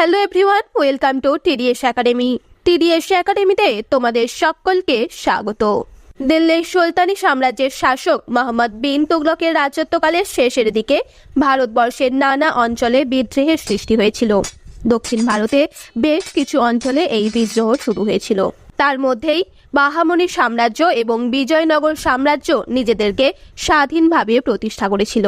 Hello everyone, welcome to TDS academy. TDS একাডেমিতে তোমাদের সকলকে স্বাগত। দিল্লির সুলতানি সাম্রাজ্যের শাসক মোহাম্মদ বিন তুগলকের রাজত্বকালের শেষের দিকে ভারতবর্ষের নানা অঞ্চলে বিদ্রোহের সৃষ্টি হয়েছিল। দক্ষিণ ভারতে বেশ কিছু অঞ্চলে এই বিদ্রোহ শুরু হয়েছিল। তার মধ্যেই বাহামনি সাম্রাজ্য এবং বিজয়নগর সাম্রাজ্য নিজেদেরকে স্বাধীনভাবে প্রতিষ্ঠা করেছিল।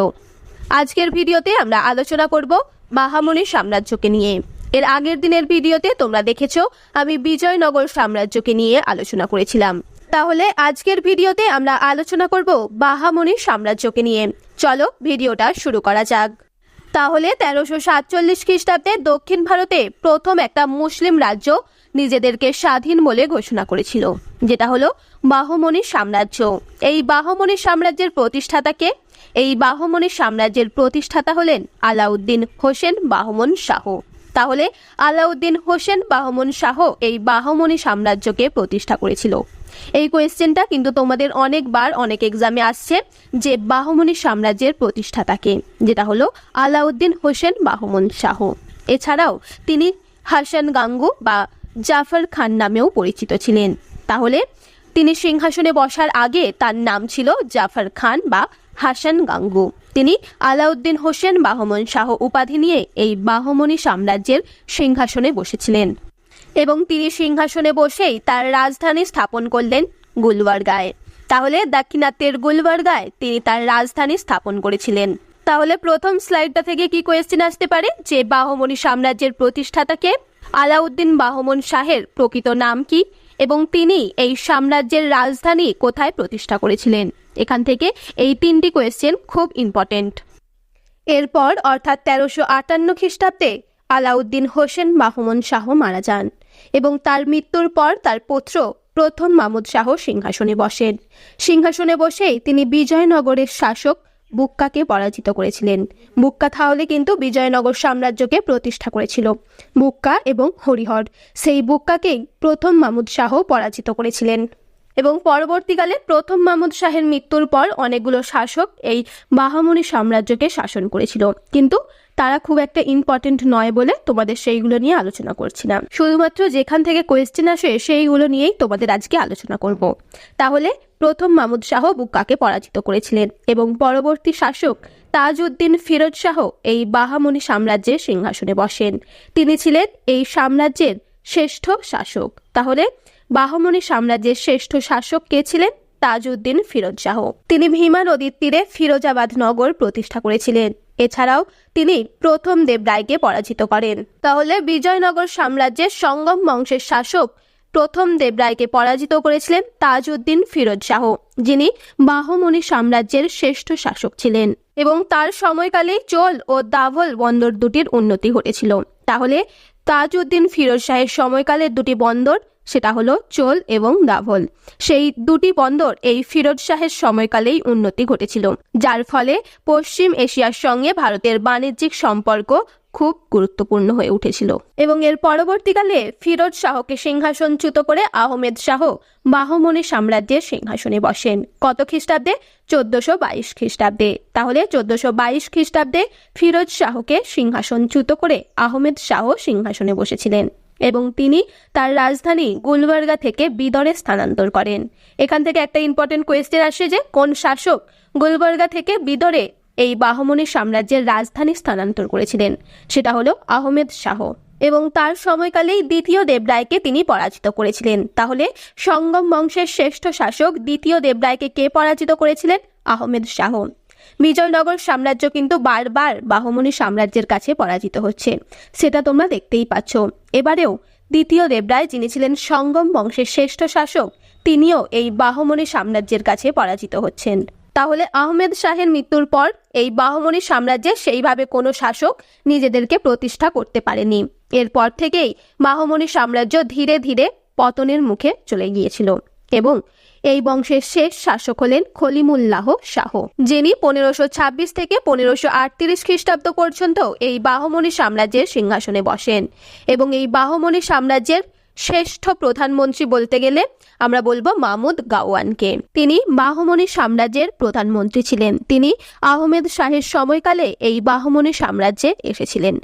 আজকের ভিডিওতে আমরা আলোচনা করব বাহামনি সাম্রাজ্যকে নিয়ে। এর আগের দিনের ভিডিওতে তোমরা দেখেছ, আমি বিজয়নগর সাম্রাজ্যকে নিয়ে আলোচনা করেছিলাম। তাহলে আজকের ভিডিওতে আমরা আলোচনা করব বাহামনি সাম্রাজ্যকে নিয়ে। চলো ভিডিওটা শুরু করা যাক। তাহলে তেরোশো সাতচল্লিশ খ্রিস্টাব্দে দক্ষিণ ভারতে প্রথম একটা মুসলিম রাজ্য নিজেদেরকে স্বাধীন বলে ঘোষণা করেছিল, যেটা হলো বাহমনি সাম্রাজ্য। এই বাহমনি সাম্রাজ্যের প্রতিষ্ঠাতাকে এই বাহমনি সাম্রাজ্যের প্রতিষ্ঠাতা হলেন আলাউদ্দিন হোসেন বাহমন শাহ। তাহলে আলাউদ্দিন হোসেন, বাহমন শাহ এই বাহমনি সাম্রাজ্যকে প্রতিষ্ঠা করেছিল। এই কোয়েশ্চেনটা কিন্তু তোমাদের অনেকবার অনেক এক্সামে আসছে যে বাহমনি সাম্রাজ্যের প্রতিষ্ঠাতাকে, যেটা হলো আলাউদ্দিন হোসেন, বাহমন শাহ। এছাড়াও তিনি হাসান গাঙ্গু বা জাফর খান নামেও পরিচিত ছিলেন। তাহলে তিনি সিংহাসনে বসার আগে তার নাম ছিল জাফর খান বা হাসান গাঙ্গু। তিনি আলাউদ্দিন হোসেন, বাহমন শাহ উপাধি নিয়ে এই বাহমনি সাম্রাজ্যের সিংহাসনে বসেছিলেন এবং তিনি সিংহাসনে বসেই তার রাজধানী স্থাপন করলেন গুলবার্গায় তাহলে দাক্ষিণাত্যের গুলবার্গায় তিনি তার রাজধানী স্থাপন করেছিলেন। তাহলে প্রথম স্লাইডটা থেকে কি কোয়েশ্চেন আসতে পারে? যে বাহমনি সাম্রাজ্যের প্রতিষ্ঠাতাকে আলাউদ্দিন বাহমন শাহের প্রকৃত নাম কি? এবং তিনি এই সাম্রাজ্যের রাজধানী কোথায় প্রতিষ্ঠা করেছিলেন। এখান থেকে এই তিনটি কোয়েশ্চেন খুব ইম্পর্টেন্ট এরপর অর্থাৎ তেরোশো আটান্ন খ্রিস্টাব্দে আলাউদ্দিন হোসেন বাহমন শাহ মারা যান এবং তার মৃত্যুর পর তার পুত্র প্রথম মামুদ শাহ সিংহাসনে বসেন। সিংহাসনে বসেই তিনি বিজয়নগরের শাসক বুক্কাকে পরাজিত করেছিলেন। বুক্কা তাহলে কিন্তু বিজয়নগর সাম্রাজ্যকে প্রতিষ্ঠা করেছিল। বুক্কা এবং হরিহর, সেই বুক্কাকেই প্রথম মামুদ শাহ পরাজিত করেছিলেন। এবং পরবর্তীকালে প্রথম মামুদ শাহের মৃত্যুর পর অনেকগুলো শাসক এই বাহামনি সাম্রাজ্যকে শাসন করেছিল। কিন্তু তারা খুব একটা ইম্পর্টেন্ট নয় বলে তোমাদের সেইগুলো নিয়ে আলোচনা করছিলাম শুধুমাত্র যেখান থেকে কোয়েশ্চেন আসে সেইগুলো নিয়েই তোমাদের আজকে আলোচনা করব। তাহলে প্রথম মামুদ শাহ বুক্কাকে পরাজিত করেছিলেন এবং পরবর্তী শাসক তাজউদ্দিন ফিরোজ শাহ এই বাহামনি সাম্রাজ্যের সিংহাসনে বসেন। তিনি ছিলেন এই সাম্রাজ্যের শ্রেষ্ঠ শাসক। তাহলে বাহমনি সাম্রাজ্যের শ্রেষ্ঠ শাসক কে ছিলেন? তাজউদ্দিন ফিরোজ শাহ। তিনি ভীমা নদীর তীরে ফিরোজাবাদ নগর প্রতিষ্ঠা করেছিলেন। এছাড়াও তিনি প্রথম দেবরায়কে পরাজিত করেন। তাহলে বিজয়নগর সাম্রাজ্যের সঙ্গম বংশের শাসক প্রথম দেবরায়কে পরাজিত করেছিলেন তাজউদ্দিন ফিরোজ শাহ, যিনি বাহমনি সাম্রাজ্যের শ্রেষ্ঠ শাসক ছিলেন। এবং তার সময়কালেই চোল ও দাভল বন্দর দুটির উন্নতি ঘটেছিল। তাহলে তাজউদ্দিন ফিরোজ শাহের সময়কালের দুটি বন্দর সেটা হলো চোল এবং দাভল সেই দুটি বন্দর এই ফিরোজ শাহের সময়কালেই উন্নতি ঘটেছিল, যার ফলে পশ্চিম এশিয়ার সঙ্গে ভারতের বাণিজ্যিক সম্পর্ক খুব গুরুত্বপূর্ণ হয়ে উঠেছিল। এবং এর পরবর্তীকালে ফিরোজ শাহকে সিংহাসনচ্যুত করে আহমেদ শাহ বাহমনি সাম্রাজ্যের সিংহাসনে বসেন। কত খ্রিস্টাব্দে? চোদ্দশো বাইশ খ্রিস্টাব্দে। তাহলে চোদ্দশো বাইশ খ্রিস্টাব্দে ফিরোজ শাহকে সিংহাসনচ্যুত করে আহমেদ শাহ সিংহাসনে বসেছিলেন। এবং তিনি তার রাজধানী গুলবার্গা থেকে বিদরে স্থানান্তর করেন। এখান থেকে একটা ইম্পর্টেন্ট কোয়েশ্চেন আসে যে, কোন শাসক গুলবার্গা থেকে বিদরে এই বাহমনি সাম্রাজ্যের রাজধানী স্থানান্তর করেছিলেন? সেটা হলো আহমেদ শাহ। এবং তার সময়কালেই দ্বিতীয় দেবরায়কে তিনি পরাজিত করেছিলেন। তাহলে সঙ্গম বংশের শ্রেষ্ঠ শাসক দ্বিতীয় দেবরায়কে কে পরাজিত করেছিলেন? আহমেদ শাহ। বিজয়নগর সাম্রাজ্য কিন্তু বারবার বাহমনি সাম্রাজ্যের কাছে পরাজিত হচ্ছে। সেটা তোমরা দেখতেই পাচ্ছ। এবারেও দ্বিতীয় দেবরায়, যিনি ছিলেন সঙ্গম বংশের শ্রেষ্ঠ শাসক, তিনিও এই বাহমনি সাম্রাজ্যের কাছে পরাজিত হচ্ছেন। তাহলে আহমেদ শাহের মৃত্যুর পর এই বাহমনি সাম্রাজ্যে সেইভাবে কোনো শাসক নিজেদেরকে প্রতিষ্ঠা করতে পারেনি। এরপর থেকেই বাহমনি সাম্রাজ্য ধীরে ধীরে পতনের মুখে চলে গিয়েছিল। এবং এই বংশের শেষ শাসক হলেন খলিমুল্লাহ শাহ, যিনি পনেরোশো ছাব্বিশ থেকে পনেরোশো আটত্রিশ খ্রিস্টাব্দ পর্যন্ত এই বাহমনি সাম্রাজ্যের সিংহাসনে বসেন এবং এই বাহমনি সাম্রাজ্যের শ্রেষ্ঠ প্রধানমন্ত্রী বলতে গেলে আমরা বলব মাহমুদ গাওয়ানকে। তিনি বাহমনি সাম্রাজ্যের প্রধানমন্ত্রী ছিলেন। তিনি আহমেদ শাহের সময়কালে এই বাহমনি সাম্রাজ্যে এসেছিলেন।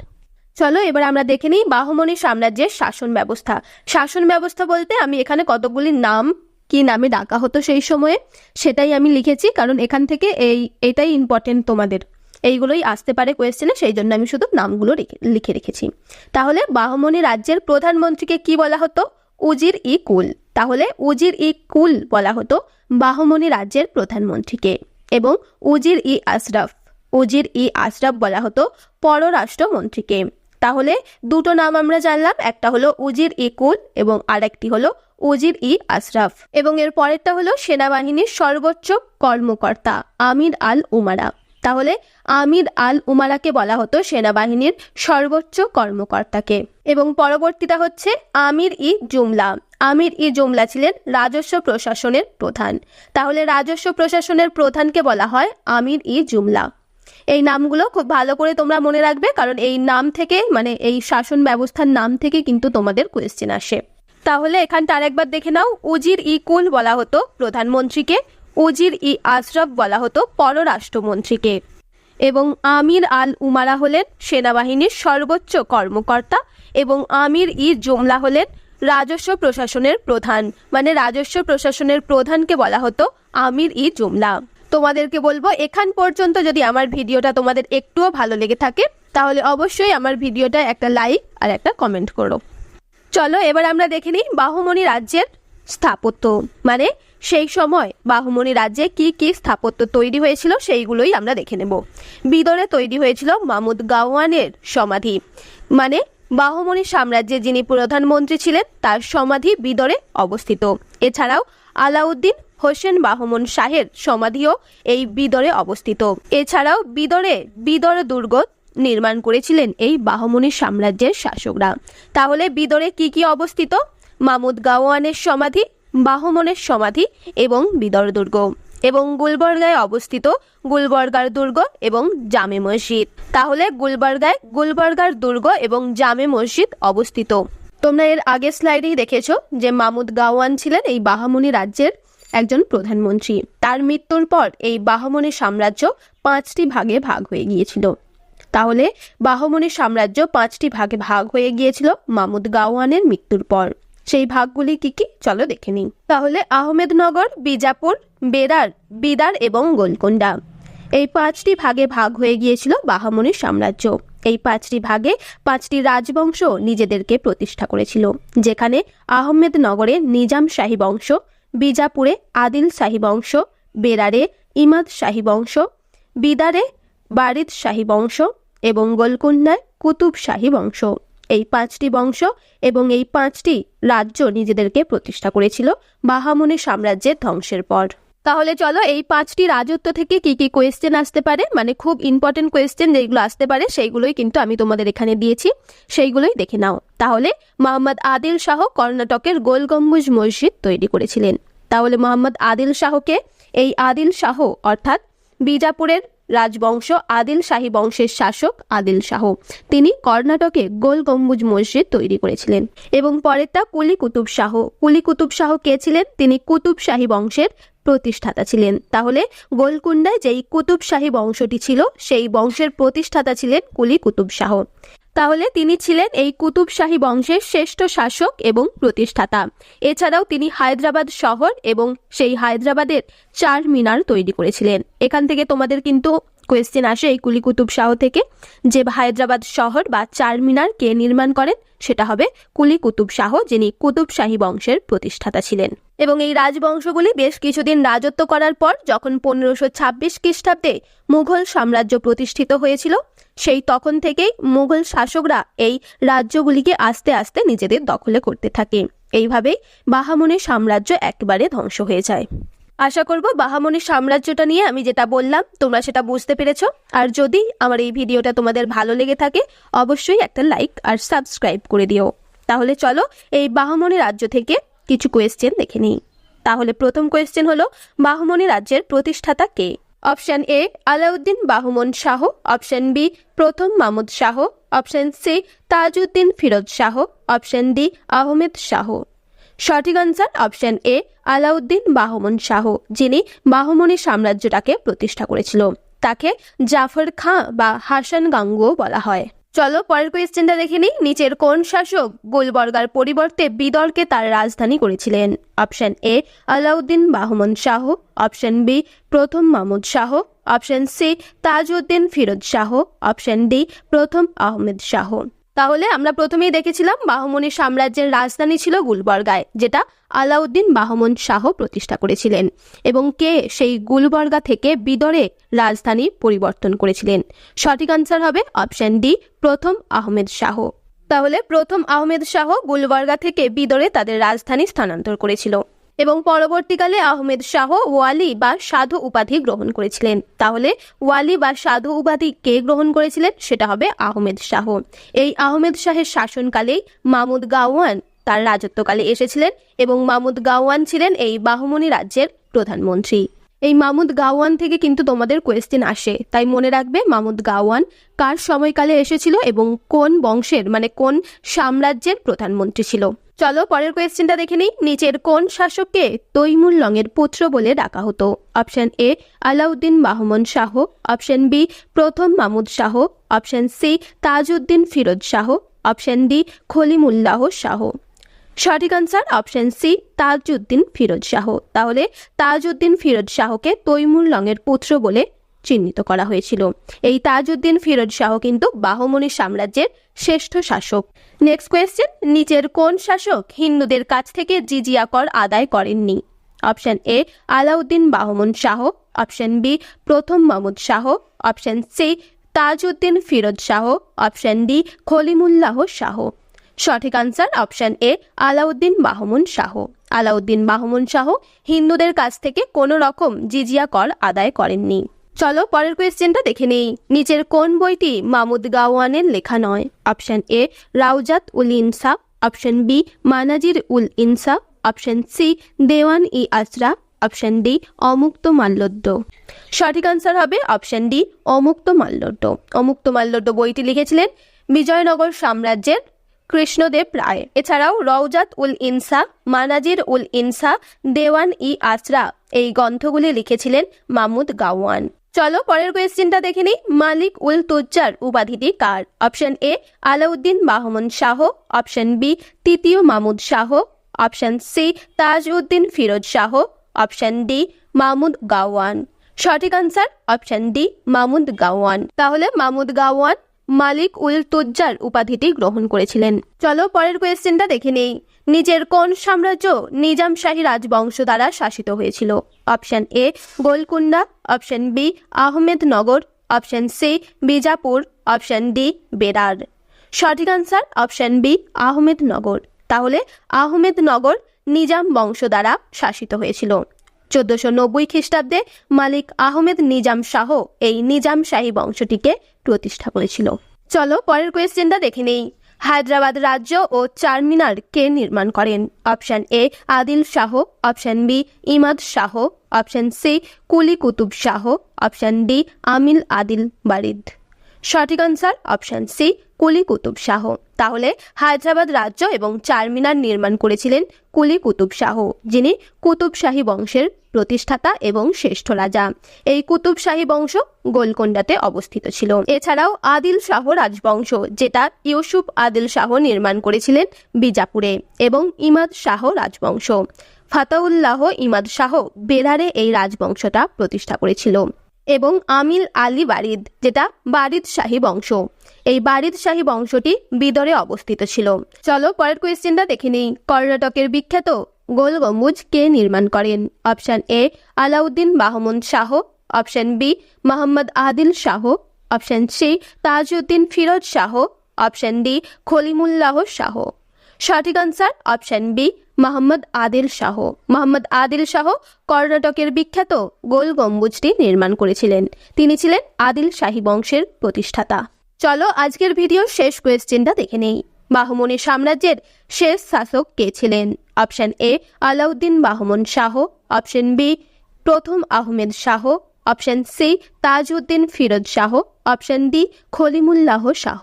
চলো এবার আমরা দেখে নিই বাহমনি সাম্রাজ্যের শাসন ব্যবস্থা। শাসন ব্যবস্থা বলতে আমি এখানে কতগুলি নাম কি নামে ডাকা হতো সেই সময়ে, সেটাই আমি লিখেছি, কারণ এখান থেকে এই, এটাই ইম্পর্টেন্ট তোমাদের। এইগুলোই আসতে পারে কোয়েশ্চেনে সেই জন্য আমি শুধু নামগুলো লিখে রেখেছি। তাহলে বাহমনি রাজ্যের প্রধানমন্ত্রীকে কি বলা হতো? উজির ই কুল। তাহলে উজির ই কুল বলা হতো বাহমনি রাজ্যের প্রধানমন্ত্রীকে। এবং উজির ই আশরাফ, উজির ই আশরাফ বলা হতো পররাষ্ট্রমন্ত্রীকে। তাহলে দুটো নাম আমরা জানলাম, একটা হলো উজির ই কুল এবং আরেকটি হলো উজির ই আশরাফ। এবং এর পরেরটা হলো সেনাবাহিনীর সর্বোচ্চ কর্মকর্তা আমির আল উমারা। তাহলে আমির আল উমারাকে বলা হতো সেনাবাহিনীর সর্বোচ্চ কর্মকর্তাকে। এবং পরবর্তীটা হচ্ছে আমির ই জুমলা। আমির ই জুমলা ছিলেন রাজস্ব প্রশাসনের প্রধান। তাহলে রাজস্ব প্রশাসনের প্রধানকে বলা হয় আমির ই জুমলা। এই নামগুলো খুব ভালো করে তোমরা মনে রাখবে, কারণ এই নাম থেকে মানে এই শাসন ব্যবস্থার নাম থেকে কিন্তু তোমাদের কোয়েশ্চেন আসে। তাহলে এখানটা আরেকবার দেখে নাও। উজির ই কুল বলা হতো প্রধানমন্ত্রীকে, উজির ই আশরাফ বলা হতো পররাষ্ট্রমন্ত্রীকে। এবং আমির আল উমারা হলেন সেনাবাহিনীর সর্বোচ্চ কর্মকর্তা এবং আমির ই জুমলা হলেন রাজস্ব প্রশাসনের প্রধান। মানে রাজস্ব প্রশাসনের প্রধানকে বলা হতো আমির ই জুমলা। তোমাদেরকে বলব, এখান পর্যন্ত যদি আমার ভিডিওটা তোমাদের একটুও ভালো লেগে থাকে, তাহলে অবশ্যই আমার ভিডিওটা একটা লাইক আর একটা কমেন্ট করো। চলো এবার আমরা দেখে নিই বাহুমনি রাজ্যের স্থাপত্য। মানে সেই সময় বাহুমনি রাজ্যে কি কি স্থাপত্য তৈরি হয়েছিল সেইগুলোই আমরা দেখে নেব। বিদরে তৈরি হয়েছিল মামুদ গাওয়ানের সমাধি। মানে বাহুমনি সাম্রাজ্যে যিনি প্রধানমন্ত্রী ছিলেন, তার সমাধি বিদরে অবস্থিত। এছাড়াও আলাউদ্দিন হোসেন বাহমন শাহের সমাধিও এই বিদরে অবস্থিত। এছাড়াও বিদরে বিদর দুর্গ নির্মাণ করেছিলেন এই বাহমনি সাম্রাজ্যের শাসকরা। তাহলে বিদরে কি কি অবস্থিত? মামুদ গাওয়ানের সমাধি, বাহমনের সমাধি এবং বিদর দুর্গ। এবং গুলবর্গায় অবস্থিত গুলবর্গার দুর্গ এবং জামে মসজিদ। তাহলে গুলবর্গায় গুলবর্গার দুর্গ এবং জামে মসজিদ অবস্থিত। তোমরা এর আগের স্লাইডেই দেখেছ যে মামুদ গাওয়ান ছিলেন এই বাহামনি রাজ্যের একজন প্রধানমন্ত্রী। তার মৃত্যুর পর এই বাহমনি সাম্রাজ্য পাঁচটি ভাগে ভাগ হয়ে গিয়েছিল। তাহলে বাহমনি সাম্রাজ্য পাঁচটি ভাগে ভাগ হয়ে গিয়েছিল মামুদ গাওয়ানের মৃত্যুর পর। সেই ভাগগুলি কি কি? চলো দেখে নিই। তাহলে আহমেদনগর, বিজাপুর, বেরার, বিদার এবং গোলকোন্ডা এই পাঁচটি ভাগে ভাগ হয়ে গিয়েছিল বাহামনি সাম্রাজ্য। এই পাঁচটি ভাগে পাঁচটি রাজবংশ নিজেদেরকে প্রতিষ্ঠা করেছিল, যেখানে আহমেদনগরে নিজাম শাহী বংশ, বিজাপুরে আদিল শাহী বংশ, বেরারে ইমাদ শাহী বংশ, বিদারে বারিদ শাহী বংশ এবং গোলকুন্ডায় কুতুব শাহী বংশ। এই পাঁচটি বংশ এবং এই পাঁচটি রাজ্য নিজেদেরকে প্রতিষ্ঠা করেছিল বাহামনি সাম্রাজ্যের ধ্বংসের পর। তাহলে চলো এই পাঁচটি রাজত্ব থেকে কি কি কোয়েশ্চেন আসতে পারে? মানে খুব ইম্পর্টেন্ট কোয়েশ্চেন যেগুলো আসতে পারে, সেইগুলোই কিন্তু আমি তোমাদের এখানে দিয়েছি। সেইগুলোই দেখে নাও। তাহলে মোহাম্মদ আদিল শাহ কর্ণাটকের গোল গম্বুজ মসজিদ তৈরি করেছিলেন। তাহলে মোহাম্মদ আদিল শাহকে এই আদিল শাহ অর্থাৎ বিজাপুরের রাজবংশ আদিল শাহী বংশের শাসক আদিল শাহ। তিনি কর্ণাটকে গোল গম্বুজ মসজিদ তৈরি করেছিলেন। এবং পরেরটা কুলি কুতুব শাহ। কুলি কুতুব শাহ কে ছিলেন? তিনি কুতুব শাহী বংশের প্রতিষ্ঠাতা ছিলেন। তাহলে গোলকুন্ডায় যেই কুতুব শাহী বংশটি ছিল, সেই বংশের প্রতিষ্ঠাতা ছিলেন কুলি কুতুব শাহ। তাহলে তিনি ছিলেন এই কুতুবশাহী বংশের শ্রেষ্ঠ শাসক এবং প্রতিষ্ঠাতা। এছাড়াও তিনি হায়দ্রাবাদ শহর এবং সেই হায়দ্রাবাদের চার মিনার তৈরি করেছিলেন। এখান থেকে তোমাদের কিন্তু কোয়েশ্চেন আসে এই কুলি কুতুব শাহ থেকে, যে হায়দ্রাবাদ শহর বা চার মিনার কে নির্মাণ করেন, সেটা হবে কুলি কুতুব শাহ, যিনি কুতুব শাহী বংশের প্রতিষ্ঠাতা ছিলেন। এবং এই রাজবংশগুলি বেশ কিছুদিন রাজত্ব করার পর, যখন পনেরোশো ছাব্বিশ খ্রিস্টাব্দে মুঘল সাম্রাজ্য প্রতিষ্ঠিত হয়েছিল, সেই তখন থেকেই মুঘল শাসকরা এই রাজ্যগুলিকে আস্তে আস্তে নিজেদের দখলে করতে থাকে। এইভাবেই বাহামনির সাম্রাজ্য একেবারে ধ্বংস হয়ে যায়। আশা করব বাহামনি সাম্রাজ্যটা নিয়ে আমি যেটা বললাম, তোমরা সেটা বুঝতে পেরেছ। আর যদি আমার এই ভিডিওটা তোমাদের ভালো লেগে থাকে, অবশ্যই একটা লাইক আর সাবস্ক্রাইব করে দিও। তাহলে চলো এই বাহামনি রাজ্য থেকে কিছু কোয়েশ্চেন দেখে নিই। তাহলে প্রথম কোয়েশ্চেন হলো, বাহমনি রাজ্যের প্রতিষ্ঠাতা কে? Option A Alauddin Bahman Shah. Option B প্রথম Mahmud Shah. Option C Tajuddin Firoz Shah. Option D Ahmed Shah. সঠিক answer option A Alauddin Bahman Shah, যিনি বাহমনি সাম্রাজ্যটাকে প্রতিষ্ঠা করেছিল। তাকে জাফর খাঁ বা হাসান গাঙ্গুও বলা হয়। চলো পরের কোয়েশ্চেনটা দেখে নিই। নিচের কোন শাসক গোলবর্গার পরিবর্তে বিদরকে তার রাজধানী করেছিলেন? Option A Alauddin Bahman Shah option B প্রথম Mahmud Shah option C Tajuddin Firoz Shah option D প্রথম আহমেদ শাহ। তাহলে আমরা প্রথমেই দেখেছিলাম বাহমনি সাম্রাজ্যের রাজধানী ছিল গুলবর্গায়, যেটা আলাউদ্দিন বাহমন শাহ প্রতিষ্ঠা করেছিলেন এবং কে সেই গুলবর্গা থেকে বিদরে রাজধানী পরিবর্তন করেছিলেন। সঠিক আনসার হবে অপশন ডি প্রথম আহমেদ শাহ। তাহলে প্রথম আহমেদ শাহ গুলবর্গা থেকে বিদরে তাদের রাজধানী স্থানান্তর করেছিল। এবং পরবর্তীকালে আহমেদ শাহ, ওয়ালি বা সাধু উপাধি গ্রহণ করেছিলেন। তাহলে ওয়ালি বা সাধু উপাধি কে গ্রহণ করেছিলেন? সেটা হবে আহমেদ শাহ। এই আহমেদ শাহের শাসনকালেই মামুদ গাওয়ান তার রাজত্বকালে এসেছিলেন এবং মামুদ গাওয়ান ছিলেন এই বাহমনি রাজ্যের প্রধানমন্ত্রী। এই মামুদ গাওয়ান থেকে কিন্তু তোমাদের কোয়েশ্চেন আসে। তাই মনে রাখবে মামুদ গাওয়ান কার সময়কালে এসেছিল এবং কোন বংশের মানে কোন সাম্রাজ্যের প্রধানমন্ত্রী ছিল? চলো পরের কোয়েশ্চেনটা দেখে নিই। নিচের কোন শাসককে তৈমুর লংয়ের পুত্র বলে ডাকা হতো? Option A Alauddin Bahman Shah. Option B প্রথম Mahmud Shah. Option C Tajuddin Firoz Shah. Option D Kalimullah Shah. সঠিক answer option C Tajuddin Firoz Shah. তাহলে তাজউদ্দিন ফিরোজ শাহকে তৈমুর লংয়ের পুত্র বলে চিহ্নিত করা হয়েছিল। এই তাজউদ্দিন ফিরোজ শাহ কিন্তু বাহমনি সাম্রাজ্যের শ্রেষ্ঠ শাসক। নেক্সট কোয়েশ্চেন নিচের কোন শাসক হিন্দুদের কাছ থেকে জিজিয়া কর আদায় করেননি? Option A Alauddin Bahman Shah. Option B প্রথম Mahmud Shah. Option C Tajuddin Firoz Shah. Option D Kalimullah Shah. সঠিক answer option A Alauddin Bahman Shah. Alauddin Bahman Shah হিন্দুদের কাছ থেকে কোনো রকম জিজিয়া কর আদায় করেননি। চলো পরের কোয়েশ্চেনটা দেখে নেই। নিচের কোন বইটি মামুদ গাওয়ানের লেখা নয়? অপশন এ রাউজাত উল ইনসা অপশন বি মানাজির উল ইনসা অপশন সি দেওয়ান ই আসরা অপশন ডি অমুক্ত মাল্যদ্য। সঠিক আনসার হবে অপশন ডি অমুক্ত মাল্যদ্য। অমুক্ত মাল্যদ্য বইটি লিখেছিলেন বিজয়নগর সাম্রাজ্যের কৃষ্ণদেব রায়। এছাড়াও রওজাত উল ইনসা, মানাজির উল ইনসা, দেওয়ান ই আসরা এই গ্রন্থগুলি লিখেছিলেন মামুদ গাওয়ান। চলো পরের কোয়েশ্চেনটা দেখে নিই। মালিক উল তুজ্জার উপাধিটি কার? Option A Alauddin Bahman Shah. Option B তৃতীয় Mahmud Shah. Option C Tajuddin Firoz Shah. Option D Mahmud Gawan. সঠিক answer option D Mahmud Gawan. তাহলে মামুদ গাওয়ান মালিক উল তুজ্জার উপাধিটি গ্রহণ করেছিলেন। চলো পরের কোয়েশ্চেনটা দেখে নেই। নিজের কোন সাম্রাজ্য নিজাম শাহী রাজবংশ দ্বারা শাসিত হয়েছিল? Option A Golconda option B, Ahmednagar. Option C, Bijapur. Option D, Berar. সঠিক আনসার অপশন বি, আহমেদনগর। তাহলে আহমেদনগর নিজাম বংশ দ্বারা শাসিত হয়েছিল। চোদ্দশো নব্বই খ্রিস্টাব্দে মালিক আহমেদ নিজাম শাহ এই নিজাম শাহী বংশটিকে প্রতিষ্ঠা করেছিল। চলো পরের কোয়েশ্চেনটা দেখে নেই। হায়দ্রাবাদ রাজ্য ও চারমিনার কে নির্মাণ করেন? Option A Adil Shah. Option B Imad Shah. Option C Quli Qutb Shah. Option D Amil Adil Barid. সঠিক answer option C Quli Qutb Shah. তাহলে হায়দ্রাবাদ রাজ্য এবং চারমিনার নির্মাণ করেছিলেন কুলি কুতুব শাহ, যিনি কুতুব শাহী বংশের প্রতিষ্ঠাতা এবং শ্রেষ্ঠ রাজা। এই কুতুব শাহী বংশ গোলকোন্ডাতে অবস্থিত ছিল। এছাড়াও আদিল শাহ রাজবংশ, যেটা ইউসুফ আদিল শাহ নির্মাণ করেছিলেন বিজাপুরে, এবং ইমাদ শাহ রাজবংশ। ফাতাউল্লাহ ইমাদ শাহ বেরারে এই রাজবংশটা প্রতিষ্ঠা করেছিল। এবং আমিল আলী বারিদ, যেটা বারিদ শাহী বংশ। এই বারিদ শাহী বংশটি বিদরে অবস্থিত ছিল। চলো পরের কোয়েশ্চেনটা দেখে নিই। কর্ণাটকের বিখ্যাত গোল গম্বুজ কে নির্মাণ করেন? Option A Alauddin Bahman Shah. Option B Mohammad Adil Shah. Option C Tajuddin Firoz Shah. Option D Kalimullah Shah. সঠিক answer option B Mohammad Adil Shah. Mohammad Adil Shah কর্ণাটকের বিখ্যাত গোল গম্বুজটি নির্মাণ করেছিলেন। তিনি ছিলেন আদিল শাহী বংশের প্রতিষ্ঠাতা। চলো আজকের ভিডিও শেষ কোয়েশ্চেনটা দেখে নেই। বাহমনি সাম্রাজ্যের শেষ শাসক কে ছিলেন? Option A, Alauddin Bahman Shah. Option B, প্রথম Ahmed Shah. Option C, Tajuddin Firoz Shah. Option D, Kalimullah Shah.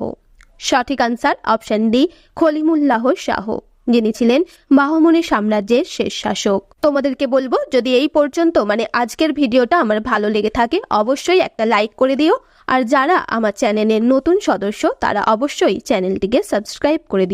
সঠিক answer option D, Kalimullah Shah. যিনি ছিলেন বাহমনি সাম্রাজ্যের শেষ শাসক। তোমাদেরকে বলব, যদি এই পর্যন্ত মানে আজকের ভিডিওটা আমার ভালো লেগে থাকে, অবশ্যই একটা লাইক করে দিও। আর যারা আমার চ্যানেলের নতুন সদস্য, তারা অবশ্যই চ্যানেলটিকে সাবস্ক্রাইব করে দিন